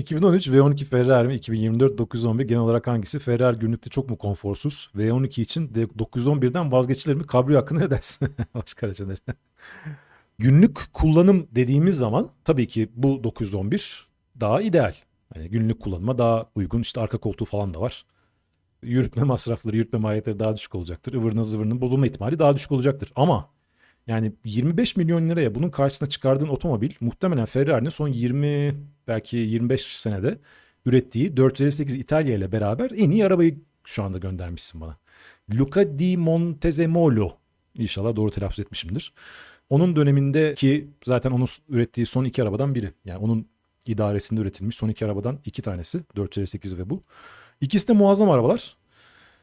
2013 V12 Ferrari mi? 2024 911 genel olarak hangisi? Ferrari günlükte çok mu konforsuz? V12 için de 911'den vazgeçilir mi? Cabrio hakkında ne dersin? Başka araç öneri. Günlük kullanım dediğimiz zaman tabii ki bu 911 daha ideal. Yani günlük kullanıma daha uygun. İşte arka koltuğu falan da var. Yürütme masrafları, yürütme maliyetleri daha düşük olacaktır. Ivırının zıvırının bozulma ihtimali daha düşük olacaktır. Ama yani 25 milyon liraya bunun karşısına çıkardığın otomobil muhtemelen Ferrari'nin son 20 belki 25 senede ürettiği 458 İtalya ile beraber en iyi arabayı şu anda göndermişsin bana. Luca di Montezemolo İnşallah doğru telaffuz etmişimdir. Onun dönemindeki zaten onun ürettiği son iki arabadan biri. Yani onun idaresinde üretilmiş son iki arabadan iki tanesi. 458 ve bu. İkisi de muazzam arabalar.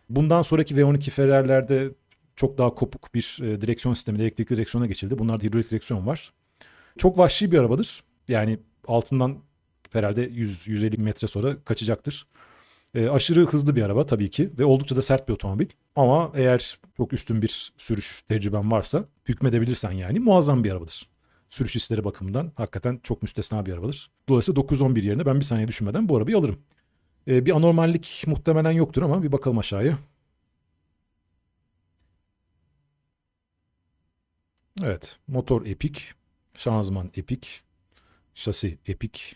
Bundan sonraki V12 Ferrari'lerde çok daha kopuk bir e, direksiyon sistemi, elektrikli direksiyona geçildi. Bunlarda hidrolik direksiyon var. Çok vahşi bir arabadır. Yani altından herhalde 100-150 metre sonra kaçacaktır. E, aşırı hızlı bir araba tabii ki ve oldukça da sert bir otomobil. Ama eğer çok üstün bir sürüş tecrüben varsa hükmedebilirsen yani muazzam bir arabadır. Sürüş hisleri bakımından hakikaten çok müstesna bir arabadır. Dolayısıyla 911 yerine ben bir saniye düşünmeden bu arabayı alırım. E, bir anormallik muhtemelen yoktur ama bir bakalım aşağıya. Evet. Motor epik. Şanzıman epik. Şasi epik.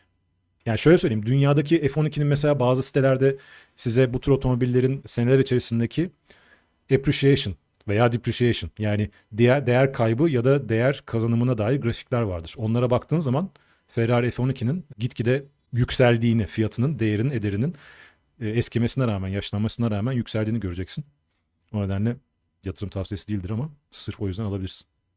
Yani şöyle söyleyeyim. Dünyadaki F12'nin mesela bazı sitelerde size bu tür otomobillerin seneler içerisindeki appreciation veya depreciation yani değer, değer kaybı ya da değer kazanımına dair grafikler vardır. Onlara baktığın zaman Ferrari F12'nin gitgide yükseldiğini, fiyatının, değerinin, ederinin e, eskimesine rağmen, yaşlanmasına rağmen yükseldiğini göreceksin. O nedenle yatırım tavsiyesi değildir ama sırf o yüzden alabilirsin.